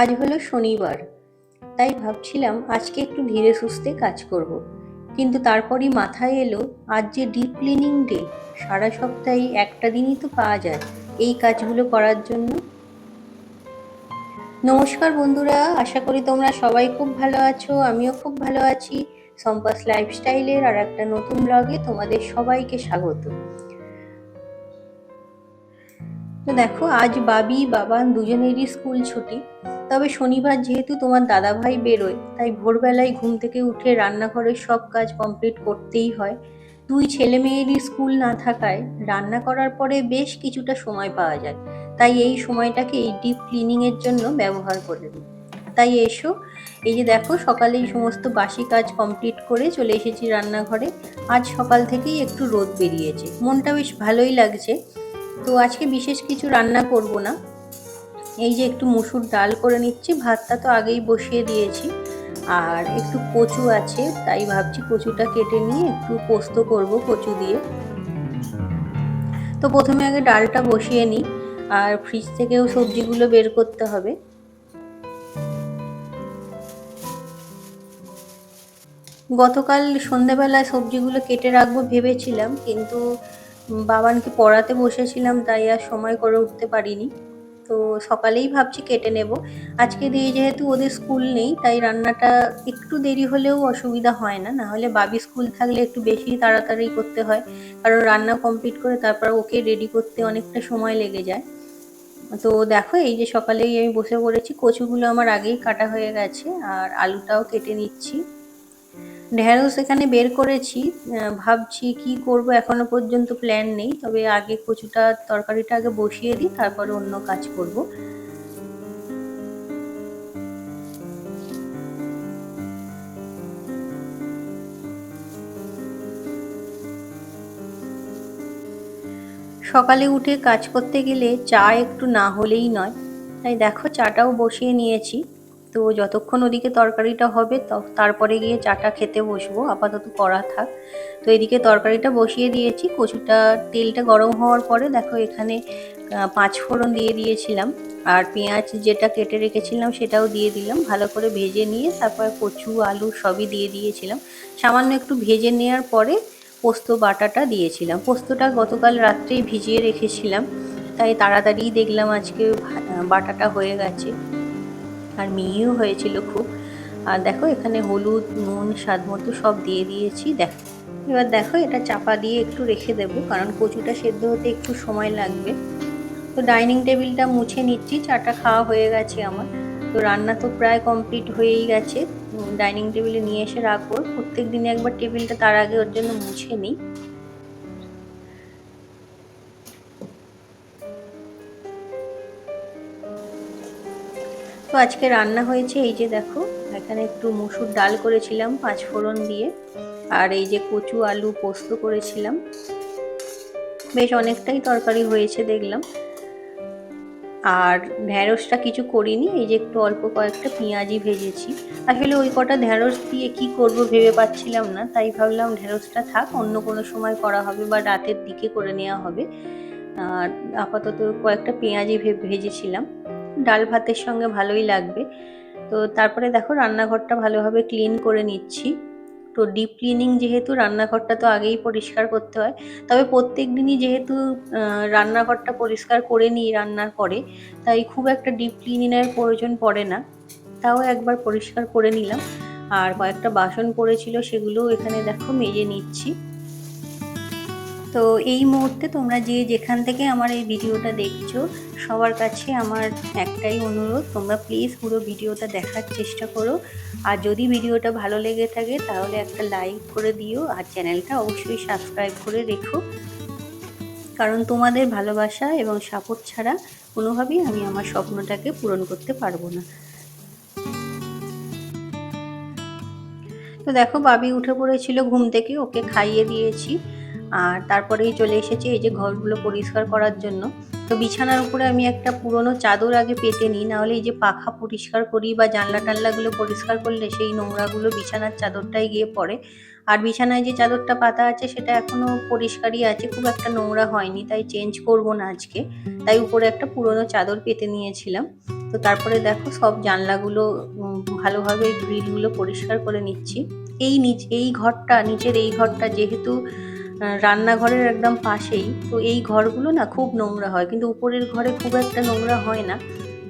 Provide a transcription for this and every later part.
আজ হলো শনিবার। তাই ভাবছিলাম আজকে একটু ধীরে সুস্থে কাজ করব। কিন্তু তারপরই মাথায় এলো, আজ যে ডিপ ক্লিনিং ডে সারা সপ্তাহে একটা দিনই তো পাওয়া যায় এই কাজগুলো করার জন্য। নমস্কার বন্ধুরা, আশা করি তোমরা সবাই খুব ভালো আছো, আমিও খুব ভালো আছি। সম্পাস লাইফস্টাইলের আর একটা নতুন ব্লগে তোমাদের সবাইকে স্বাগত। তো দেখো, আজ বাবি, বাবান দুজনেরই স্কুল ছুটি। তবে শনিবার যেহেতু তোমার দাদা ভাই বেরোয়, তাই ভোরবেলায় ঘুম থেকে উঠে রান্নাঘরের সব কাজ কমপ্লিট করতেই হয়। দুই ছেলে মেয়েরই স্কুল না থাকায় রান্না করার পরে বেশ কিছুটা সময় পাওয়া যায়। তাই এই সময়টাকে এই ডিপ ক্লিনিংয়ের জন্য ব্যবহার করে দিই তাই এসো, এই যে দেখো সকালে এই সমস্ত বাসি কাজ কমপ্লিট করে চলে এসেছি রান্নাঘরে। আজ সকাল থেকেই একটু রোদ বেরিয়েছে। মনটা বেশ ভালোই লাগছে। তো আজকে বিশেষ কিছু রান্না করব না। এই যে একটু মুসুর ডাল করে নিচ্ছি, ভাতটা তো আগেই বসিয়ে দিয়েছি। আর একটু কচু আছে, তাই ভাবছি কচুটা কেটে নিয়ে একটু পোস্ত করব কচু দিয়ে। তো প্রথমে আগে ডালটা বসিয়ে নিই, আর ফ্রিজ থেকেও সবজিগুলো বের করতে হবে। গতকাল সন্ধেবেলায় সবজিগুলো কেটে রাখব ভেবেছিলাম, কিন্তু বাবানকে পড়াতে বসেছিলাম, তাই আর সময় করে উঠতে পারিনি। তো সকালেই ভাবছি কেটে নেব। আজকে দিয়ে যেহেতু ওদের স্কুল নেই, তাই রান্নাটা একটু দেরি হলেও অসুবিধা হয় না। না হলে বাবি স্কুল থাকলে একটু বেশি তাড়াতাড়ি করতে হয়, কারণ রান্না কমপ্লিট করে তারপর ওকে রেডি করতে অনেকটা সময় লেগে যায়। তো দেখো, এই যে সকালেই আমি বসে পড়েছি, কচুগুলো আমার আগেই কাটা হয়ে গেছে, আর আলুটাও কেটে নিচ্ছি। ঢ্যাঁড়স এখানে বের করেছি ভাবছি কি করব, এখনও পর্যন্ত প্ল্যান নেই, তবে আগে কচুটা, তরকারিটা আগে বসিয়ে দিই, তারপরে অন্য কাজ করব। সকালে উঠে কাজ করতে গেলে চা একটু না হলেই নয়। তাই দেখো, চাটাও বসিয়ে নিয়েছি। তো যতক্ষণ ওদিকে তরকারিটা হবে তারপরে গিয়ে চাটা খেতে বসবো, আপাতত করা থাক। তো এদিকে তরকারিটা বসিয়ে দিয়েছি, কচুটা, তেলটা গরম হওয়ার পরে দেখো এখানে পাঁচ ফোড়ন দিয়ে দিয়েছিলাম। আর পেঁয়াজ যেটা কেটে রেখেছিলাম সেটাও দিয়ে দিলাম, ভালো করে ভেজে নিয়ে তারপর কচু, আলু সবই দিয়ে দিয়েছিলাম। সামান্য একটু ভেজে নেওয়ার পরে পোস্ত, বাটাটা দিয়েছিলাম। পোস্তটা গতকাল রাত্রেই ভিজিয়ে রেখেছিলাম, তাই তাড়াতাড়ি দেখলাম আজকে বাটাটা হয়ে গেছে। আর মিহিও হয়েছিল খুব। আর দেখো এখানে হলুদ, নুন, স্বাদ মতো সব দিয়ে দিয়েছি, দেখো। এবার দেখো এটা চাপা দিয়ে একটু রেখে দেবো, কারণ কচুটা সেদ্ধ হতে একটু সময় লাগবে। তো ডাইনিং টেবিলটা মুছে নিচ্ছি, চাটা খাওয়া হয়ে গেছে আমার। তো রান্না তো প্রায় কমপ্লিট হয়েই গেছে। ডাইনিং টেবিলে নিয়ে এসে রাখব। প্রত্যেক দিনে একবার টেবিলটা তার আগে ওর জন্য মুছে নিই। তো আজকে রান্না হয়েছে, এই যে দেখো, এখানে একটু মুসুর ডাল করেছিলাম, পাঁচ ফোড়ন দিয়ে, আর এই যে কচু আলু পোস্ত করেছিলাম। বেশ অনেকটাই তরকারি হয়েছে দেখলাম। আর ঢ্যাঁড়সটা কিছু করিনি, এই যে একটু অল্প কয়েকটা পেঁয়াজি ভেজেছি। আসলে ওই কটা ঢ্যাঁড়স দিয়ে কি করব ভেবে পাচ্ছিলাম না, তাই ভাবলাম ঢ্যাঁড়সটা থাক, অন্য কোনো সময় করা হবে বা রাতের দিকে করে নেওয়া হবে। আর আপাতত কয়েকটা পেঁয়াজি ভেজেছিলাম। ডাল ভাতের সঙ্গে ভালোই লাগবে। তো তারপরে দেখো রান্নাঘরটা ভালোভাবে ক্লিন করে নিচ্ছি। তো ডিপ ক্লিনিং যেহেতু রান্নাঘরটা তো আগেই পরিষ্কার করতে হয়, তবে প্রত্যেক দিনই যেহেতু রান্নাঘরটা পরিষ্কার করে নিই রান্নার পরে, তাই খুব একটা ডিপ ক্লিনিংয়ের প্রয়োজন পড়ে না। তাও একবার পরিষ্কার করে নিলাম। আর কয়েকটা বাসন পড়েছিল সেগুলোও এখানে দেখো মেজে নিচ্ছি। তো এই মুহূর্তে তোমরা যে যেখান থেকে আমার এই ভিডিওটা দেখছ, সবার কাছে আমার একটাই অনুরোধ, তোমরা প্লিজ পুরো ভিডিওটা দেখার চেষ্টা করো। আর যদি ভিডিওটা ভালো লেগে থাকে, তাহলে একটা লাইক করে দিও, আর চ্যানেলটা অবশ্যই সাবস্ক্রাইব করে রেখো। কারণ তোমাদের ভালোবাসা এবং সাপোর্ট ছাড়া কোনোভাবেই আমি আমার স্বপ্নটাকে পূরণ করতে পারব না। তো দেখো, বাবি উঠে পড়েছিল ঘুম থেকে, ওকে খাইয়ে দিয়েছি। আর তারপরেই চলে এসেছি এই যে ঘরগুলো পরিষ্কার করার জন্য। তো বিছানার উপরে আমি একটা পুরনো চাদর আগে পেতে নিই, নাহলে এই যে পাখা পরিষ্কার করি বা জানলা টানলাগুলো পরিষ্কার করলে সেই নোংরাগুলো বিছানার চাদরটাই গিয়ে পড়ে। আর বিছানায় যে চাদরটা পাতা আছে সেটা এখনও পরিষ্কারই আছে, খুব একটা নোংরা হয়নি, তাই চেঞ্জ করব না আজকে। তাই উপরে একটা পুরনো চাদর পেতে নিয়েছিলাম। তো তারপরে দেখো সব জানলাগুলো ভালোভাবে গ্রিলগুলো পরিষ্কার করে নিচ্ছি। এই নিচ, এই ঘরটা, নিচের এই ঘরটা যেহেতু রান্নাঘরের একদম পাশেই। তো এই ঘরগুলো না খুব নোংরা হয়, কিন্তু উপরের ঘরে খুব একটা নোংরা হয় না।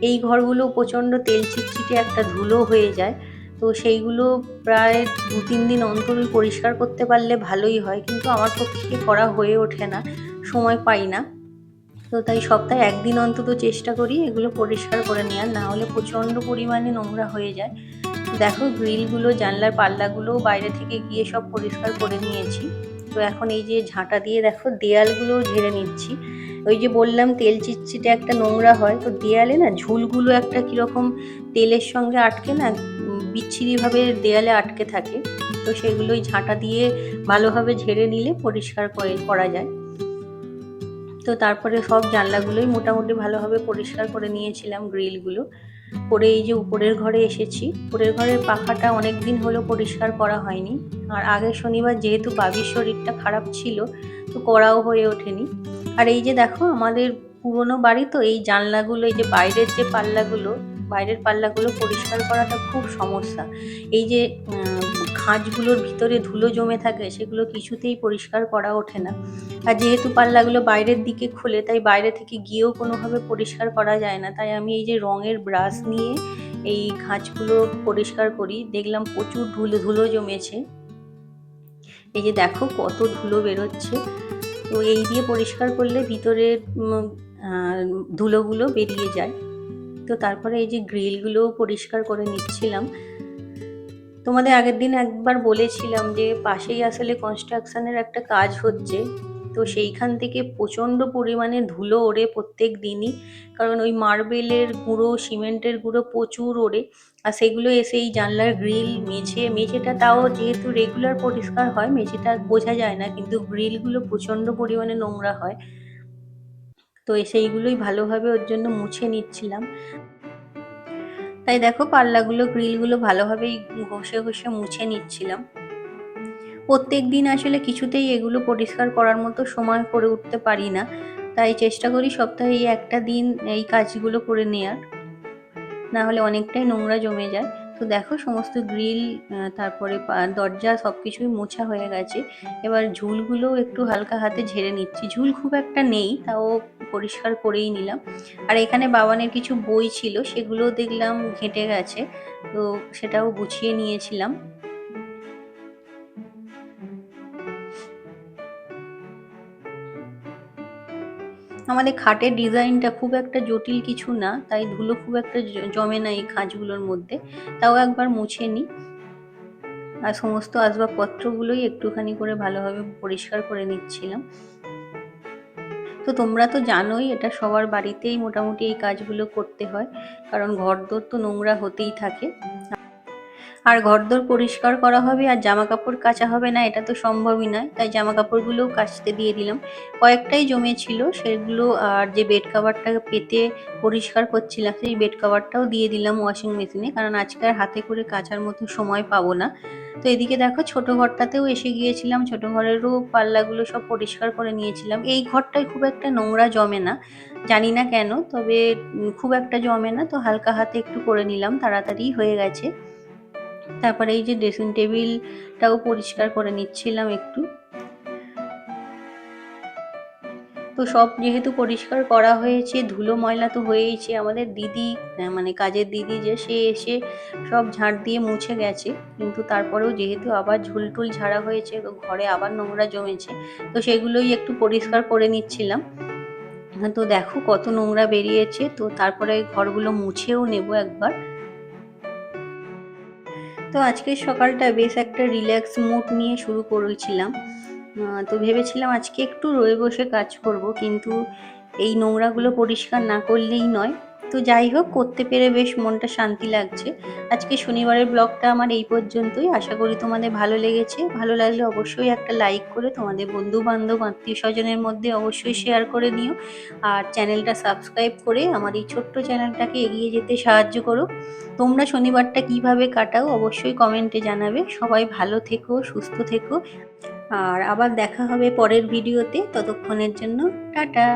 এই ঘরগুলো প্রচণ্ড তেল চিটচিটে একটা ধুলো হয়ে যায়। তো সেইগুলো প্রায় দু তিন দিন অন্তর পরিষ্কার করতে পারলে ভালোই হয়, কিন্তু আমার পক্ষে করা হয়ে ওঠে না, সময় পাই না। তো তাই সপ্তাহে একদিন অন্তত চেষ্টা করি এগুলো পরিষ্কার করে নেওয়ার, না হলে প্রচণ্ড পরিমাণে নোংরা হয়ে যায়। দেখো, গ্রিলগুলো, জানলার পাল্লাগুলো বাইরে থেকে গিয়ে সব পরিষ্কার করে নিয়েছি। তো এখন এই যে ঝাঁটা দিয়ে দেখো দেয়ালগুলো ঝেড়ে নিচ্ছি। ওই যে বললাম, তেল চিটচিটে একটা নোংরা হয়, তো দেয়ালে না ঝুলগুলো একটা কীরকম তেলের সঙ্গে আটকে না বিচ্ছিরিভাবে দেয়ালে আটকে থাকে। তো সেগুলোই ঝাঁটা দিয়ে ভালোভাবে ঝেড়ে নিলে পরিষ্কার করে, করা যায়। তো তারপরে সব জানলাগুলোই মোটামুটি ভালোভাবে পরিষ্কার করে নিয়েছিলাম, গ্রিলগুলো। করে এই যে উপরের ঘরে এসেছি, উপরের ঘরের পাখাটা অনেক দিন হলো পরিষ্কার করা হয়নি। আর আগে শনিবার যেহেতু বাবির শরীরটা খারাপ ছিল, তো করাও হয়ে ওঠেনি। আর এই যে দেখো, আমাদের পুরনো বাড়ি তো, এই জানলাগুলো, এই যে বাইরের যে পাল্লাগুলো, বাইরের পাল্লাগুলো পরিষ্কার করাটা খুব সমস্যা। এই যে খাঁজগুলোর ভিতরে ধুলো জমে থাকে, সেগুলো কিছুতেই পরিষ্কার করা ওঠে না। আর যেহেতু পাল্লাগুলো বাইরের দিকে খোলে, তাই বাইরে থেকে গিয়েও কোনোভাবে পরিষ্কার করা যায় না। তাই আমি এই যে রঙের ব্রাশ নিয়ে এই খাঁজগুলো পরিষ্কার করি, দেখলাম প্রচুর ধুলো ধুলো জমেছে। এই যে দেখো কত ধুলো বেরোচ্ছে। তো এই দিয়ে পরিষ্কার করলে ভিতরের ধুলোগুলো বেরিয়ে যায়। তো তারপরে এই যে গ্রিলগুলোও পরিষ্কার করে নিচ্ছিলাম। তোমাদের আগের দিন একবার বলেছিলাম যে পাশেই আসলে কনস্ট্রাকশনের একটা কাজ হচ্ছে। তো সেইখান থেকে প্রচণ্ড পরিমাণে ধুলো ওড়ে প্রত্যেক দিনই। কারণ ওই মার্বেলের গুঁড়ো, সিমেন্টের গুঁড়ো প্রচুর ওড়ে। আর সেগুলো এসে এই জানলার গ্রিল মেঝে, মেঝেটা তাও যেহেতু রেগুলার পরিষ্কার হয়, মেঝেটা বোঝা যায় না, কিন্তু গ্রিলগুলো প্রচণ্ড পরিমাণে নোংরা হয়। তো সেইগুলোই ভালোভাবে ওর জন্য মুছে নিচ্ছিলাম। তাই দেখো পাল্লাগুলো, গ্রিলগুলো ভালোভাবেই ঘষে ঘষে মুছে নিচ্ছিলাম। প্রত্যেক দিন আসলে কিছুতেই এগুলো পরিষ্কার করার মতো সময় করে উঠতে পারি না। তাই চেষ্টা করি সপ্তাহে একটা দিন এই কাজগুলো করে নেয়ার। না হলে অনেকটাই নোংরা জমে যায়। তো দেখো সমস্ত গ্রিল তারপরে দরজা সব কিছুই মোছা হয়ে গেছে। এবার ঝুলগুলো একটু হালকা হাতে ঝেড়ে নিচ্ছি। ঝুল খুব একটা নেই, তাও পরিষ্কার করেই নিলাম। আর এখানে বাবানের কিছু বই ছিল সেগুলো দেখলাম ঘেঁটে গেছে, তো সেটাও গুছিয়ে নিয়েছিলাম। আমাদের খাটের ডিজাইনটা খুব একটা জটিল কিছু না, তাই ধুলো খুব একটা জমে না এই খাঁজগুলোর মধ্যে। তাও একবার মুছে নিই আর সমস্ত আসবাবপত্রগুলোই একটুখানি করে ভালোভাবে পরিষ্কার করে নিচ্ছিলাম। তো তোমরা তো জানোই, এটা সবার বাড়িতেই মোটামুটি এই কাজগুলো করতে হয়, কারণ ঘরদোর তো নোংরা হতেই থাকে। আর ঘরদোর পরিষ্কার করা হবে আর জামা কাপড় কাচা হবে না, এটা তো সম্ভবই নয়। তাই জামা কাপড়গুলোও কাচতে দিয়ে দিলাম। কয়েকটাই জমেছিল, সেগুলো আর যে বেড কাভারটা পেতে পরিষ্কার করছিলাম, সেই বেড কাভারটাও দিয়ে দিলাম ওয়াশিং মেশিনে কারণ আজকে আর হাতে করে কাচার মতো সময় পাবো না। তো এদিকে দেখো, ছোট ঘরটাতেও এসে গিয়েছিলাম, ছোট ঘরেরও পাল্লাগুলো সব পরিষ্কার করে নিয়েছিলাম। এই ঘরটায় খুব একটা নোংরা জমে না, জানি না কেন, তবে খুব একটা জমে না, তো হালকা হাতে একটু করে নিলাম তাড়াতাড়ি হয়ে গেছে। তারপরে এই যে ড্রেসিং টেবিলটাও পরিষ্কার করে নিচ্ছিলাম একটু। তো সব যেহেতু পরিষ্কার করা হয়েছে, ধুলো ময়লা তো হয়েইছে, আমাদের দিদি মানে কাজের দিদি যে, সে এসে সব ঝাড় দিয়ে মুছে গেছে। কিন্তু তারপরেও যেহেতু আবার ঝুলটুল ঝাড়া হয়েছে, তো ঘরে আবার নোংরা জমেছে, তো সেগুলোই একটু পরিষ্কার করে নিচ্ছিলাম। তো দেখো কত নোংরা বেরিয়েছে, তো তারপরে ঘরগুলো মুছেও নেব একবার। তো আজকের সকালটা বেশ একটা রিল্যাক্স মুড নিয়ে শুরু করেছিলাম। তো ভেবেছিলাম আজকে একটু রয়ে বসে কাজ করব, কিন্তু এই নোংরাগুলো পরিষ্কার না করলেই নয়। তো যাই হোক, করতে পেরে বেশ মনটা শান্তি লাগছে। আজকে শনিবারের ব্লগটা আমার এই পর্যন্তই। আশা করি তোমাদের ভালো লেগেছে। ভালো লাগলে অবশ্যই একটা লাইক করে তোমাদের বন্ধু বান্ধব আত্মীয় স্বজনের মধ্যে অবশ্যই শেয়ার করে নিও। আর চ্যানেলটা সাবস্ক্রাইব করে আমার এই ছোট্ট চ্যানেলটাকে এগিয়ে যেতে সাহায্য করো। তোমরা শনিবারটা কীভাবে কাটাও অবশ্যই কমেন্টে জানাবে। সবাই ভালো থেকো, সুস্থ থেকো। আর আবার দেখা হবে পরের ভিডিওতে। ততক্ষণের জন্য টাটা।